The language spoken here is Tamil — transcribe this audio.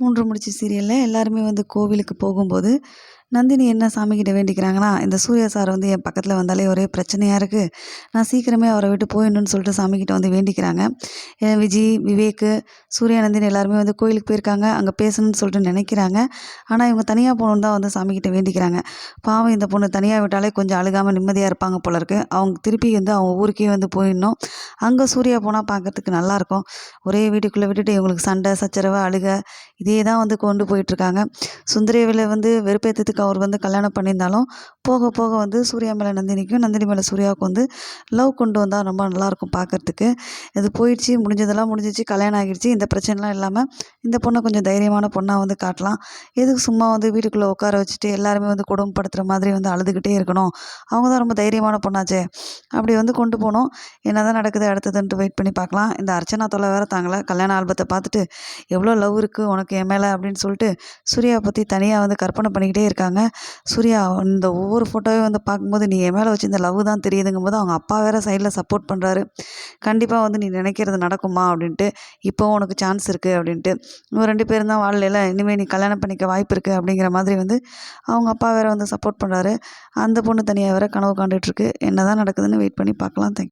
மூன்று முடிச்சு சீரியலில் எல்லாருமே வந்து கோவிலுக்கு போகும்போது நந்தினி என்ன சாமிக்கிட்ட வேண்டிக்கிறாங்கன்னா இந்த சூர்யா சார் வந்து என் பக்கத்தில் வந்தாலே ஒரே பிரச்சனையாக இருக்குது நான் சீக்கிரமே அவரை விட்டு போயிடணும்னு சொல்லிட்டு சாமிக்கிட்ட வந்து வேண்டிக்கிறாங்க. விஜய் விவேக் சூர்யா நந்தினி எல்லாருமே வந்து கோயிலுக்கு போயிருக்காங்க. அங்கே பேசணும்னு சொல்லிட்டு நினைக்கிறாங்க. ஆனால் இவங்க தனியாக போகணுன்னு தான் வந்து சாமிக்கிட்ட வேண்டிக்கிறாங்க. பாவம் இந்த பொண்ணு தனியாக விட்டாலே கொஞ்சம் அழுகாமல் நிம்மதியாக இருப்பாங்க போல இருக்கு. அவங்க திருப்பி வந்து அவங்க ஊருக்கே வந்து போயிடணும். அங்கே சூர்யா போனால் பார்க்கறதுக்கு நல்லாயிருக்கும் ஒரே வீட்டுக்குள்ளே விட்டுட்டு இவங்களுக்கு சண்டை சச்சரவு அழுக இதே தான் வந்து கொண்டு போயிட்டுருக்காங்க சுந்தரேவில் வந்து வெறுப்பேற்றத்துக்கு அவர் வந்து கல்யாணம் பண்ணியிருந்தாலும் போக போக வந்து சூர்யா மேலே நந்தினிக்கும் நந்தினி மேலே சூர்யாவுக்கும் வந்து லவ் கொண்டு வந்தால் ரொம்ப நல்லாயிருக்கும் பார்க்கறதுக்கு இது போயிடுச்சு முடிஞ்சதெல்லாம் முடிஞ்சிச்சு கல்யாணம் ஆகிடுச்சு. இந்த பிரச்சனைலாம் இல்லாமல் இந்த பொண்ணை கொஞ்சம் தைரியமான பொண்ணாக வந்து காட்டலாம். எதுக்கு சும்மா வந்து வீட்டுக்குள்ளே உட்கார வச்சுட்டு எல்லாருமே வந்து குடும்பப்படுத்துகிற மாதிரி வந்து அழுதுகிட்டே இருக்கணும். அவங்க தான் ரொம்ப தைரியமான பொண்ணாச்சே. அப்படி வந்து கொண்டு போனோம். என்ன தான் நடக்குது அடுத்ததுன்ட்டு வெயிட் பண்ணி பார்க்கலாம். இந்த அர்ச்சனா தொலை வேறு தாங்கலை. கல்யாண ஆல்பத்தை பார்த்துட்டு எவ்வளோ லவ் இருக்குது உனக்கு என் மேலே? அப்படின்னு சொல்லிட்டு சூர்யாவை பற்றி தனியாக வந்து கற்பனை பண்ணிக்கிட்டே இருக்காங்க. சூர்யா இந்த ஒவ்வொரு ஃபோட்டோவையும் வந்து பார்க்கும்போது நீ என் மேலே வச்சு இந்த லவ் தான் தெரியுதுங்கும் போது அவங்க அப்பா வேறு சைடில் சப்போர்ட் பண்ணுறாரு கண்டிப்பாக வந்து நீ நினைக்கிறது நடக்குமா அப்படின்ட்டு இப்போ உனக்கு சான்ஸ் இருக்குது அப்படின்ட்டு. இன்னும் ரெண்டு பேரும் தான் வாழலையில் இனிமேல் நீ கல்யாணம் பண்ணிக்க வாய்ப்பு இருக்குது அப்படிங்கிற மாதிரி வந்து அவங்க அப்பா வேறு வந்து சப்போர்ட் பண்ணுறாரு அந்த பொண்ணு தனியாக வேறு கனவு காண்டுட்ருக்கு என்ன தான் நடக்குதுன்னு வெயிட் பண்ணி பார்க்கலாம். தேங்க்